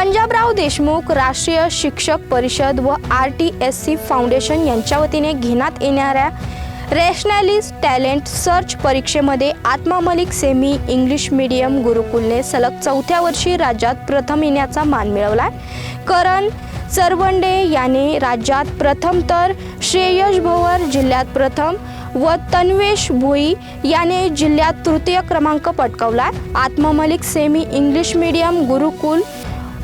पंजाबराव देशमुख राष्ट्रीय शिक्षक परिषद व R T S C foundation यांच्या वतीने घेण्यात येणाऱ्या रॅशनॅलिस्ट टॅलेंट सर्च परीक्षेमध्ये Atma Malik semi English medium गुरुकुलने सलग चौथ्या वर्षी राज्यात प्रथम येण्याचा मान मिळवला करण सरवंडे याने राज्यात प्रथम तर श्रेयश भोवर जिल्ह्यात प्रथम व तन्वेश भोई याने जिल्ह्यात तृतीय क्रमांक पटकावला Atma Malik semi English medium Gurukul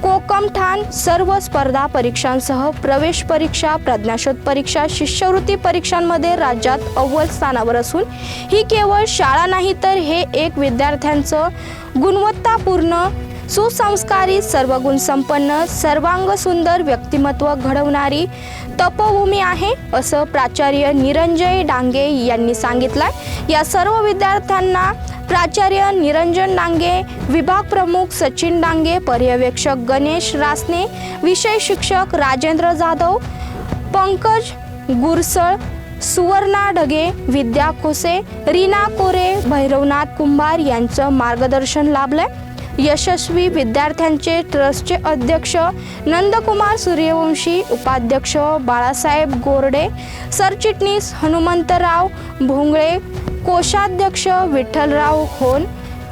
Kokamthan सर्व स्पर्धा परीक्षांसह प्रवेश परीक्षा प्रज्ञाशोध परीक्षा शिष्यवृत्ती परीक्षांमध्ये राज्यात अव्वल स्थानावर असून ही केवळ शाळा नाही तर हे एक विद्यार्थ्यांचं गुणवत्तापूर्ण सुसंस्कारी सर्वगुण संपन्न सर्वांग सुंदर व्यक्तिमत्व घडवणारी तपोभूमी आहे असं प्राचार्य निरंजय डांगे यांनी सांगितलं या सर्व विद्यार्थ्यांना प्राचार्य निरंजन डांगे विभाग प्रमुख सचिन डांगे पर्यवेक्षक गणेश रासने विषय शिक्षक राजेंद्र जाधव पंकज गुरसळ सुवर्णा ढगे विद्या खोसे रीना कोरे भैरवनाथ कुंभार यांचं मार्गदर्शन लाभलंय. यशस्वी विद्यार्थ्यांचे ट्रस्टचे अध्यक्ष नंदकुमार सूर्यवंशी उपाध्यक्ष बाळासाहेब गोरडे सरचिटणीस हनुमंतराव भोंगळे कोषाध्यक्ष विठ्ठलराव होन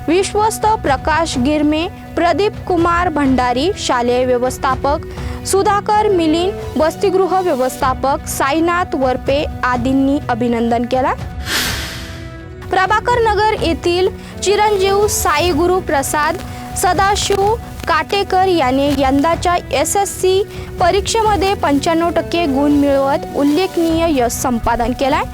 विश्वस्त प्रकाश गिरमे प्रदीप कुमार भंडारी शालेय व्यवस्थापक सुधाकर मिलिंद वसतिगृह व्यवस्थापक साईनाथ वरपे आदींनी अभिनंदन केला. प्रभाकर नगर येथील चिरंजीव साई गुरु प्रसाद सदाशिव काटेकर याने यंदाच्या एस एस सी परीक्षेमध्ये पंच्याण्णव टक्के गुण मिळवत उल्लेखनीय यश संपादन केलाय.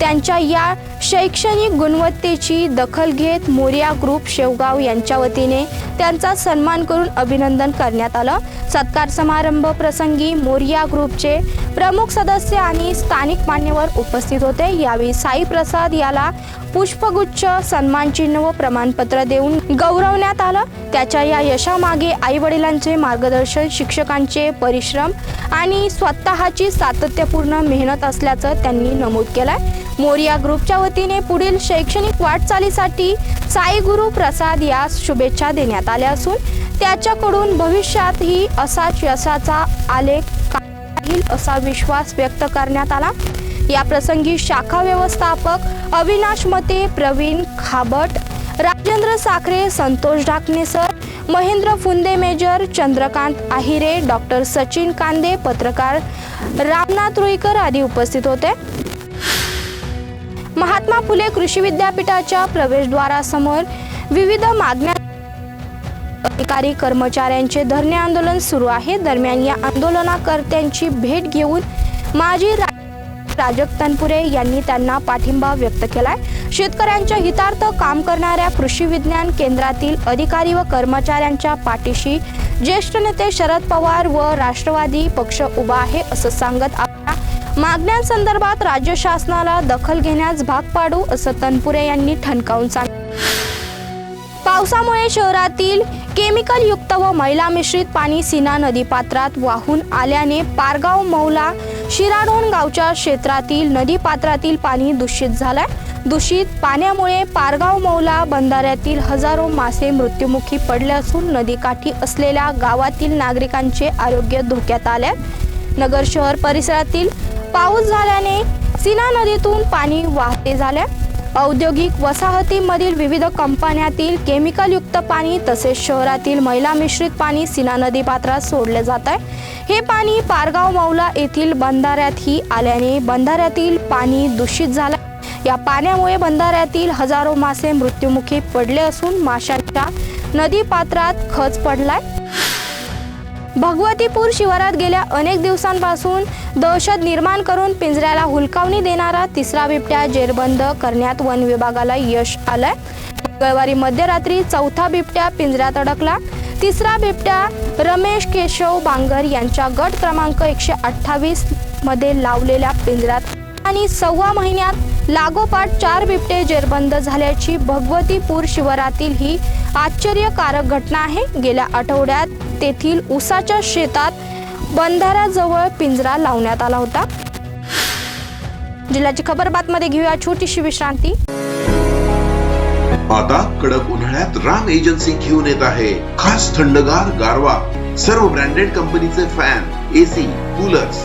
त्यांच्या या शैक्षणिक गुणवत्तेची दखल घेत मोर्या ग्रुप शेवगाव यांच्या वतीने त्यांचा सन्मान करून अभिनंदन करण्यात आलं. सत्कार समारंभ प्रसंगी मोर्या ग्रुपचे प्रमुख सदस्य आणि स्थानिक मान्यवर उपस्थित होते. यावेळी साई प्रसाद याला पुष्पगुच्छ सन्मानचिन्ह व प्रमाणपत्र देऊन गौरवण्यात आलं. त्याच्या या यशामागे आई वडिलांचे मार्गदर्शन शिक्षकांचे परिश्रम आणि स्वतःची सातत्यपूर्ण मेहनत असल्याचं त्यांनी नमूद केलंय. मोरिया ग्रुपच्या वतीने पुढील शैक्षणिक वाटचालीसाठी साई गुरु प्रसाद यास शुभेच्छा देण्यात आल्या असून त्याच्याकडून भविष्यातही असाच यशाचा आलेख राहील असा विश्वास व्यक्त करण्यात आला. या प्रसंगी शाखा व्यवस्थापक Avinash Mate Pravin Khabat Rajendra Sakhare Santosh Dhakne sir Mahendra Phunde major Chandrakant Ahire doctor Sachin Kande पत्रकार रामनाथ रुईकर आदी उपस्थित होते. महात्मा फुले कृषी विद्यापीठाच्या प्रवेशद्वारासमोर विविध मागण्या अधिकारी कर्मचाऱ्यांचे धरणे आंदोलन सुरू आहे. दरम्यान या आंदोलनाकर्त्यांची भेट घेऊन माजी रा- राजक तनपुरे यांनी त्यांना पाठिंबा व्यक्त केलाय. शेतकऱ्यांच्या हितार्थ काम करणाऱ्या कृषी विज्ञान केंद्रातील अधिकारी व कर्मचाऱ्यांच्या पाठीशी ज्येष्ठ नेते शरद पवार व राष्ट्रवादी पक्ष उभा आहे असं सांगत आपल्या मागण्यांसंदर्भात राज्य शासनाला दखल घेण्यास भाग पाडू असं तनपुरे यांनी ठणकावून सांगितलं पावसामुळे शहरातील केमिकल युक्त व मैला मिश्रित पाणी सीना नदीपात्रात वाहून आल्याने पारगाव मौला शिराडोन गावच्या क्षेत्रातील नदीपात्रातील पाणी दूषित झालंय. दूषित पाण्यामुळे पारगाव मौला बंधाऱ्यातील हजारो मासे मृत्युमुखी पडले असून नदीकाठी असलेल्या गावातील नागरिकांचे आरोग्य धोक्यात आले नगर शहर परिसरातील पाऊस झाल्याने सीना नदीतून पाणी वाहते झाले. औद्योगिक वसाहतीमधील विविध कंपन्यातील केमिकलयुक्त पाणी तसेच शहरातील महिला मिश्रित पाणी सीना नदी पात्रात सोडले जात आहे. हे पाणी पारगाव मौला येथील बंधाऱ्यातही आल्याने बंधाऱ्यातील पाणी दूषित झालं. या पाण्यामुळे बंधाऱ्यातील हजारो मासे मृत्युमुखी पडले असून माशांच्या नदी पात्रात खच पडलाय. भगवतीपूर शिवारात गेल्या अनेक दिवसांपासून दहशत निर्माण करून पिंजऱ्याला हुलकावणी देणारा तिसरा बिबट्या जेरबंद करण्यात वन विभागाला यश आलंय. मंगळवारी मध्यरात्री चौथा बिबट्या पिंजऱ्यात अडकला. तिसरा बिबट्या रमेश केशव बांगर यांच्या गट क्रमांक एकशे अठ्ठावीसमध्ये लावलेल्या पिंजऱ्यात आणि सव्वा महिन्यात लागोपाठ चार बिबटे जेरबंद झाल्याची भगवतीपूर शिवारातील ही आश्चर्यकारक घटना आहे. गेल्या आठवड्यात तेथील उसाच्या शेतात बंधाऱ्याजवळ पिंजरा लावण्यात आला होता. जिल्ह्याची खबर बातमध्ये घेऊया छोटीशी विश्रांती. आता कडक उन्हाळ्यात राम एजन्सी घेऊन येत आहे. खास थंडगार गारवा. सर्व ब्रँडेड कंपनीचे फॅन एसी कूलर्स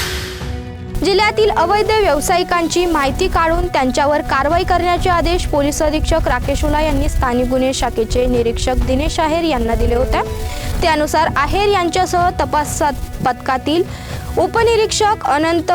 जिल्ह्यातील अवैध व्यावसायिकांची माहिती काढून त्यांच्यावर कारवाई करण्याचे आदेश पोलीस अधीक्षक राकेश उला यांनी स्थानिक गुन्हे शाखेचे निरीक्षक दिनेश आहेर यांना दिले होते. त्यानुसार आहेर यांच्यासह तपास पथकातील उपनिरीक्षक अनंत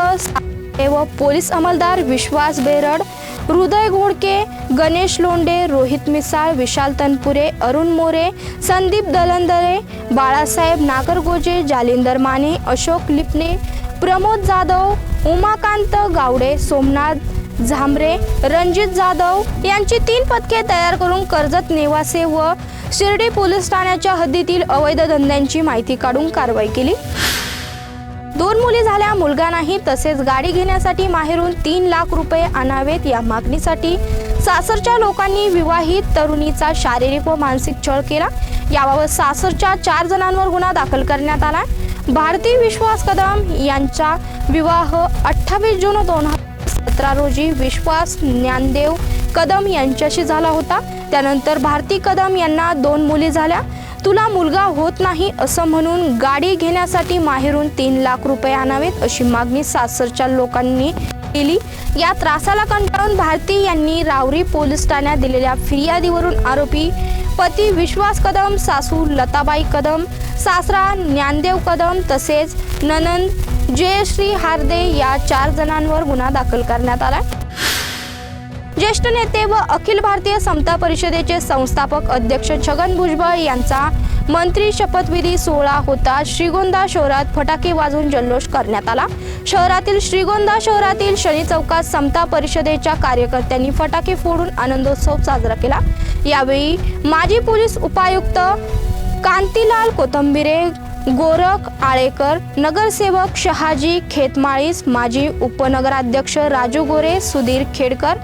व पोलीस अंमलदार विश्वास बेरड हृदय घोडके गणेश लोंडे रोहित मिसाळ विशाल तनपुरे अरुण मोरे संदीप दलंदरे बाळासाहेब नागरगोजे जालिंदर माने अशोक लिपणे प्रमोद जाधव उमाकांत गावडे सोमनाथ झांबरे रणजित जाधव यांची तीन पथके तयार करून कर्जत नेवासे व शिर्डी पोलीस ठाण्याच्या हद्दीतील अवैध धंद्यांची माहिती काढून कारवाई केली. दोन मुली झाल्या मुलगा नाही तसेच गाडी घेण्यासाठी माहेरून तीन लाख रुपये आणावेत या मागणीसाठी सासरच्या लोकांनी विवाहित तरुणीचा शारीरिक व मानसिक छळ केला. याबाबत सासरच्या चार जणांवर गुन्हा दाखल करण्यात आला. भारती विश्वास कदम यांचा विवाह अठ्ठावीस जून दोन हजार सतरा रोजी विश्वास ज्ञानदेव कदम यांच्याशी झाला होता. त्यानंतर भारती कदम यांना दोन मुली झाल्या. तुला मुलगा होत नाही असं म्हणून गाडी घेण्यासाठी माहेरून तीन लाख रुपये आणावेत अशी मागणी सासरच्या लोकांनी केली. या त्रासाला कंटाळून भारती यांनी रावरी पोलीस ठाण्यात दिलेल्या फिर्यादीवरून आरोपी पती विश्वास कदम सासू लताबाई कदम सासरा ज्ञानदेव कदम तसेच ननंद जयश्री हार्दे या चार जणांवर गुन्हा दाखल करण्यात आला ज्येष्ठ नेते व अखिल भारतीय समता परिषदेचे संस्थापक अध्यक्ष छगन भुजबळ यांचा मंत्री शपथविधी सोहळा होता. श्रीगोंदा शहरात फटाके वाजवून जल्लोष करण्यात आला. शहरातील श्रीगोंदा शहरातील शनी चौकात समता परिषदेच्या कार्यकर्त्यांनी फटाके फोडून आनंदोत्सव साजरा केला. यावेळी माजी पोलीस उपायुक्त कांतीलाल कोथंबिरे गोरख आळेकर नगरसेवक शहाजी खेतमाळीस माजी उपनगराध्यक्ष राजू गोरे सुधीर खेडकर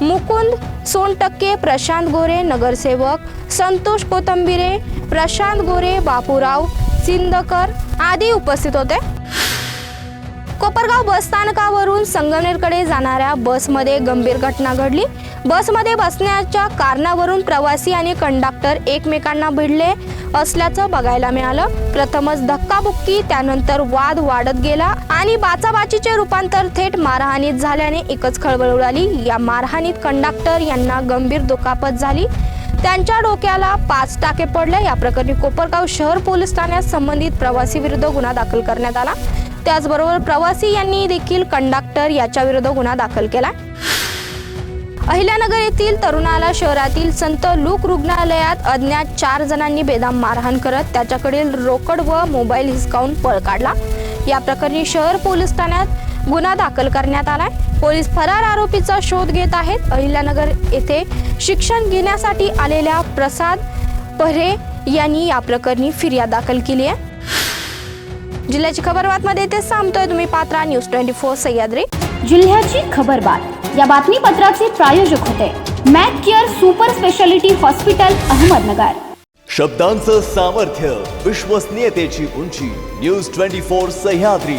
मुकुंद सोनटक्के प्रशांत गोरे नगरसेवक संतोष कोथंबिरे प्रशांत गोरे बापूराव सिंदकर आदी उपस्थित होते. कोपरगाव बस स्थानकावरून संगमनेरकडे जाणाऱ्या बसमध्ये गंभीर घटना घडली. बसमध्ये बसण्याच्या कारणावरून प्रवासी आणि कंडक्टर एकमेकांना भिडले असल्याचं बघायला मिळालं. प्रथमच धक्काबुक्की त्यानंतर वाद वाढत गेला आणि बाचाबाचीचे रूपांतर थेट मारहाणीत झाल्याने एकच खळबळ उडाली. या मारहाणीत कंडक्टर यांना गंभीर दुखापत झाली. त्यांच्या डोक्याला पाच टाके पडले. या प्रकरणी कोपरगाव शहर पोलीस ठाण्यात संबंधित प्रवासी विरुद्ध गुन्हा दाखल करण्यात आला. त्याचबरोबर प्रवासी यांनी देखील कंडक्टर याच्या विरुद्ध गुन्हा दाखल केला. अहिल्यानगर येथील तरुणाला शहरातील संत लूक रुग्णालयात अज्ञात चार जणांनी बेदाम मारहाण करत त्याच्याकडील रोकड व मोबाईल हिसकावून पळ काढला. या प्रकरणी शहर पोलीस ठाण्यात गुन्हा दाखल करण्यात आलाय. पोलीस फरार आरोपीचा शोध घेत आहेत. अहिल्यानगर येथे शिक्षण घेण्यासाठी आलेल्या प्रसाद परे यांनी या प्रकरणी फिर्याद दाखल केली आहे. जिल्ह्याची खबर बातमध्ये इथेच सांगतोय तुम्ही पात्रा न्यूज ट्वेंटी फोर सह्याद्री. जिल्ह्याची खबर बात. या बातमीपत्राचे प्रायोजक होते. Mac care super speciality hospital Ahmednagar. शब्दांचं सामर्थ्य विश्वसनीयतेची उंची. News twenty four Sahyadri.